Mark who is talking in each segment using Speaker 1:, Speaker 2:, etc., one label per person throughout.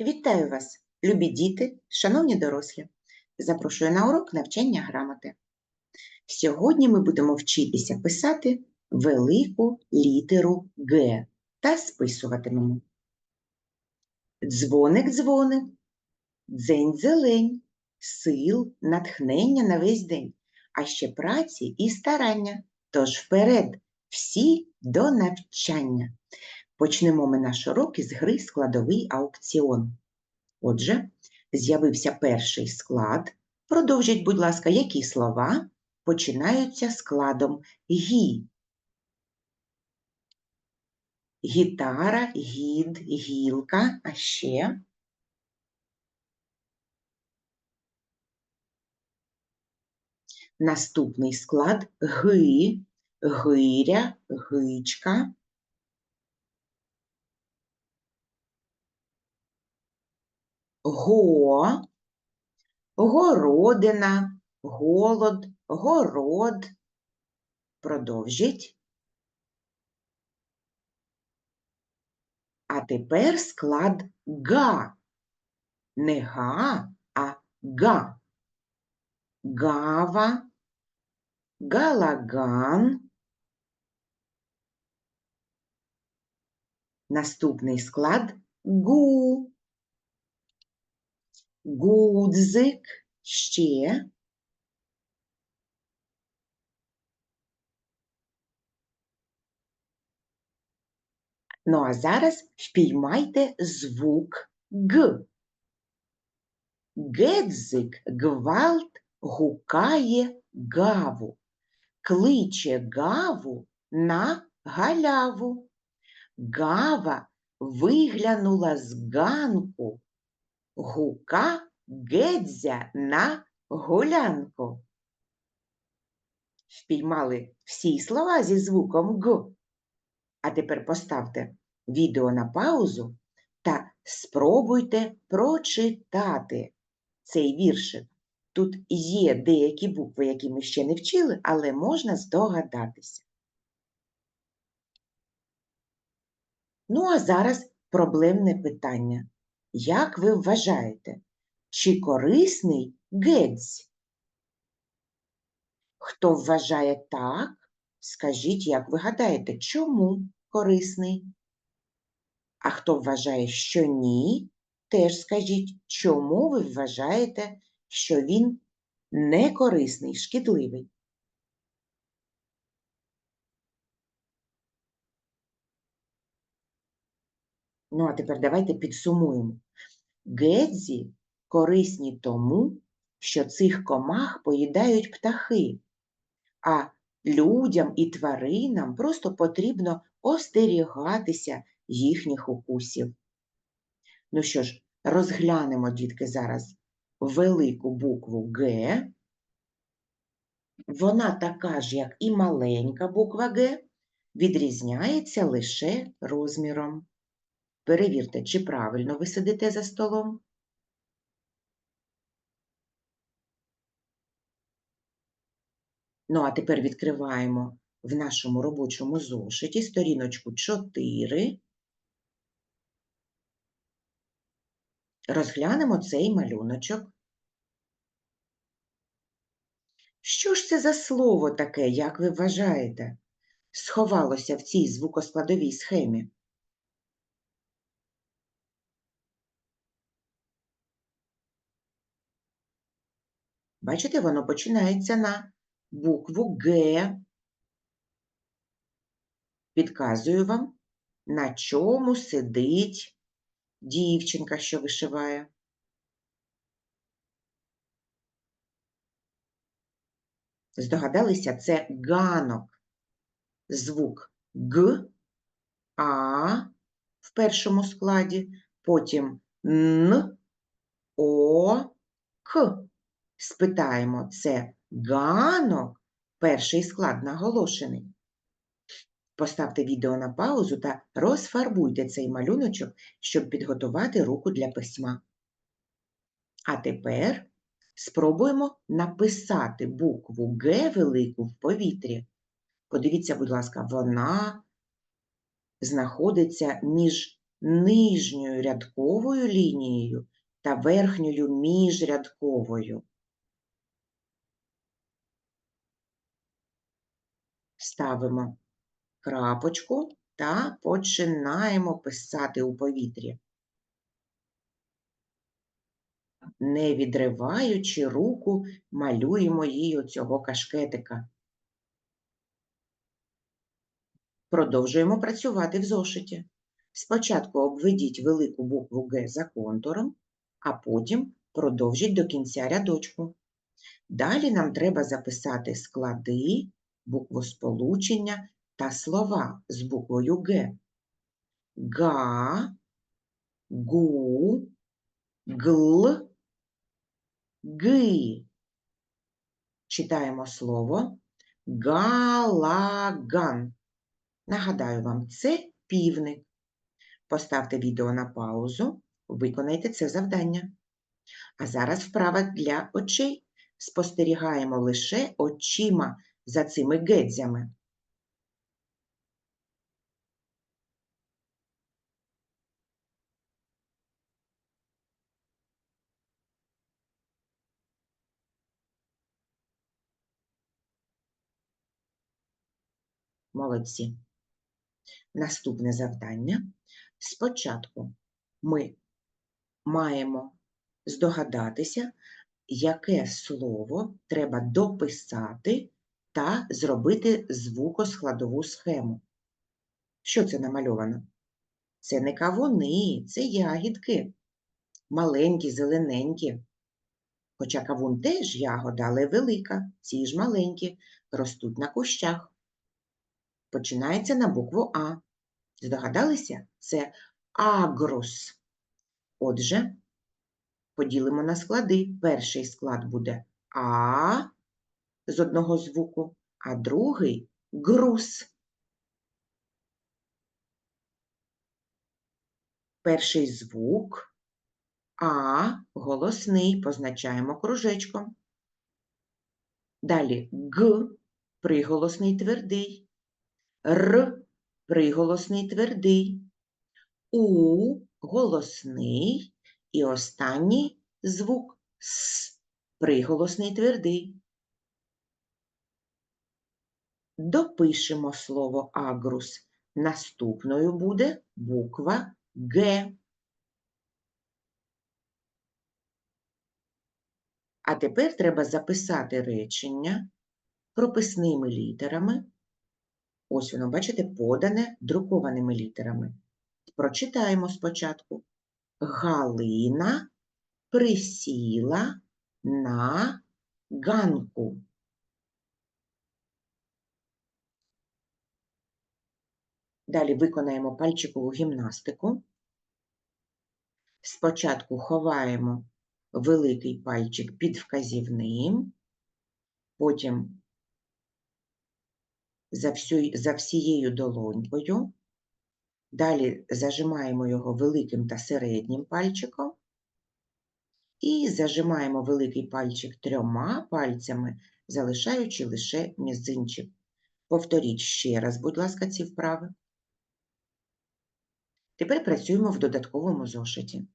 Speaker 1: Вітаю вас, любі діти, шановні дорослі. Запрошую на урок навчання грамоти. Сьогодні ми будемо вчитися писати велику літеру Г та списуватимемо. Дзвоник дзвоник, дзень зелень, сил, натхнення на весь день, а ще праці і старання. Тож вперед, всі до навчання. Почнемо ми наш урок із гри складовий аукціон. Отже, з'явився перший склад. Продовжіть, будь ласка, які слова починаються складом гі. Гітара, гід, гілка, а ще наступний склад ги, гиря, гичка. Го, городина, голод, город. Продовжіть. А тепер склад га. Не га, а га. Гава, галаган. Наступний склад гу. Гудзик ще. Ну а зараз впіймайте звук Г. Гедзик гвалт гукає гаву, кличе гаву на галяву. Гава виглянула з ганку, гука Гедзя на гулянку. Впіймали всі слова зі звуком Г. А тепер поставте відео на паузу та спробуйте прочитати цей віршик. Тут є деякі букви, які ми ще не вчили, але можна здогадатися. Ну, а зараз проблемне питання. Як ви вважаєте, чи корисний гедзь? Хто вважає так, скажіть, як ви гадаєте, чому корисний? А хто вважає, що ні, теж скажіть, чому ви вважаєте, що він не корисний, шкідливий? Ну, а тепер давайте підсумуємо. Гедзі корисні тому, що цих комах поїдають птахи, а людям і тваринам просто потрібно остерігатися їхніх укусів. Ну що ж, розглянемо, дітки, зараз велику букву Г. Вона така ж, як і маленька буква Г, відрізняється лише розміром. Перевірте, чи правильно ви сидите за столом. Ну, а тепер відкриваємо в нашому робочому зошиті сторіночку 4. Розглянемо цей малюночок. Що ж це за слово таке, як ви вважаєте, сховалося в цій звукоскладовій схемі? Бачите, воно починається на букву Г. Підказую вам, на чому сидить дівчинка, що вишиває. Здогадалися, це ганок. Звук Г, А в першому складі, потім Н, О, К. Спитаємо, це ганок, перший склад наголошений. Поставте відео на паузу та розфарбуйте цей малюночок, щоб підготувати руку для письма. А тепер спробуємо написати букву Г велику в повітрі. Подивіться, будь ласка, вона знаходиться між нижньою рядковою лінією та верхньою міжрядковою. Ставимо крапочку та починаємо писати у повітрі. Не відриваючи руку, малюємо їй оцього кашкетика. Продовжуємо працювати в зошиті. Спочатку обведіть велику букву Г за контуром, а потім продовжіть до кінця рядочку. Далі нам треба записати склади, буквосполучення та слова з буквою Г. Га, гу, гл, ги. Читаємо слово галаган. Нагадаю вам, це півник. Поставте відео на паузу, виконайте це завдання. А зараз вправа для очей. Спостерігаємо лише очима за цими гедзями. Молодці. Наступне завдання. Спочатку ми маємо здогадатися, яке слово треба дописати та зробити звукоскладову схему. Що це намальовано? Це не кавуни, це ягідки. Маленькі, зелененькі. Хоча кавун теж ягода, але велика. Ці ж маленькі, ростуть на кущах. Починається на букву А. Здогадалися? Це агрус. Отже, поділимо на склади. Перший склад буде А з одного звуку, а другий груз. Перший звук А голосний, позначаємо кружечком. Далі Г приголосний твердий. Р приголосний твердий, У голосний і останній звук С приголосний твердий. Допишемо слово агрус. Наступною буде буква Г. А тепер треба записати речення прописними літерами Ось воно, бачите, подане друкованими літерами. Прочитаємо спочатку. Галина присіла на ганку. Далі виконаємо пальчикову гімнастику. Спочатку ховаємо великий пальчик під вказівним, потім за, всю, за всією долонькою. Далі зажимаємо його великим та середнім пальчиком. І зажимаємо великий пальчик трьома пальцями, залишаючи лише мізинчик. Повторіть ще раз, будь ласка, ці вправи. Тепер працюємо в додатковому зошиті.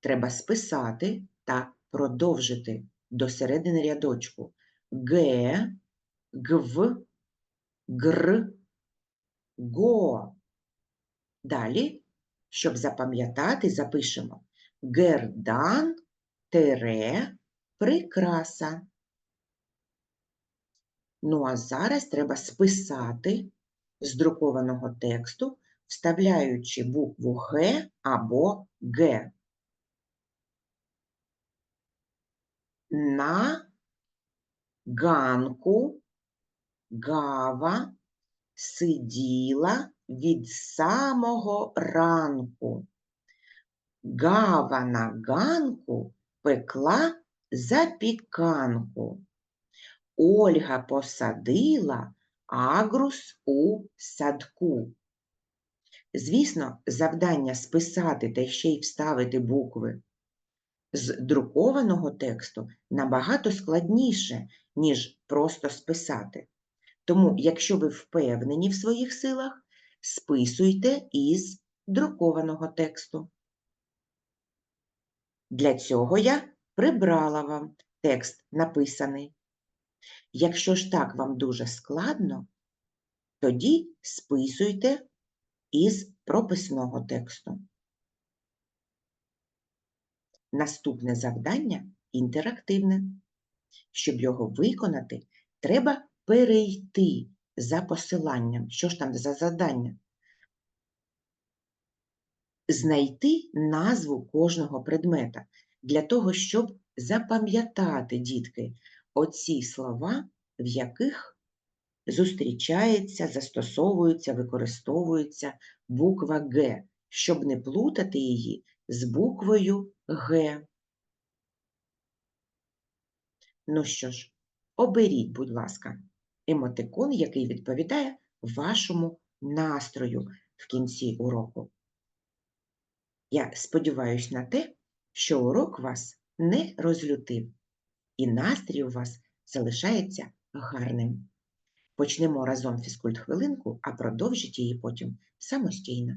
Speaker 1: Треба списати та продовжити до середини рядочку Г, ГВ, гр, го. Далі, щоб запам'ятати, запишемо гердан тере прикраса. Ну, а зараз треба списати з друкованого тексту, вставляючи букву Г або Г. На ганку Гава сиділа від самого ранку. Гава на ганку пекла запіканку. Ольга посадила агрус у садку. Звісно, завдання списати та ще й вставити букви з друкованого тексту набагато складніше, ніж просто списати. Тому, якщо ви впевнені в своїх силах, списуйте із друкованого тексту. Для цього я прибрала вам текст написаний. Якщо ж так вам дуже складно, тоді списуйте із прописного тексту. Наступне завдання інтерактивне. Щоб його виконати, треба перейти за посиланням. Що ж там за завдання? Знайти назву кожного предмета для того, щоб запам'ятати, дітки, оці слова, в яких зустрічається, застосовується, використовується буква Г, щоб не плутати її з буквою Г. Ну що ж, оберіть, будь ласка, емотикон, який відповідає вашому настрою в кінці уроку. Я сподіваюся на те, що урок вас не розлютив, і настрій у вас залишається гарним. Почнемо разом фізкульт-хвилинку, а продовжіть її потім самостійно.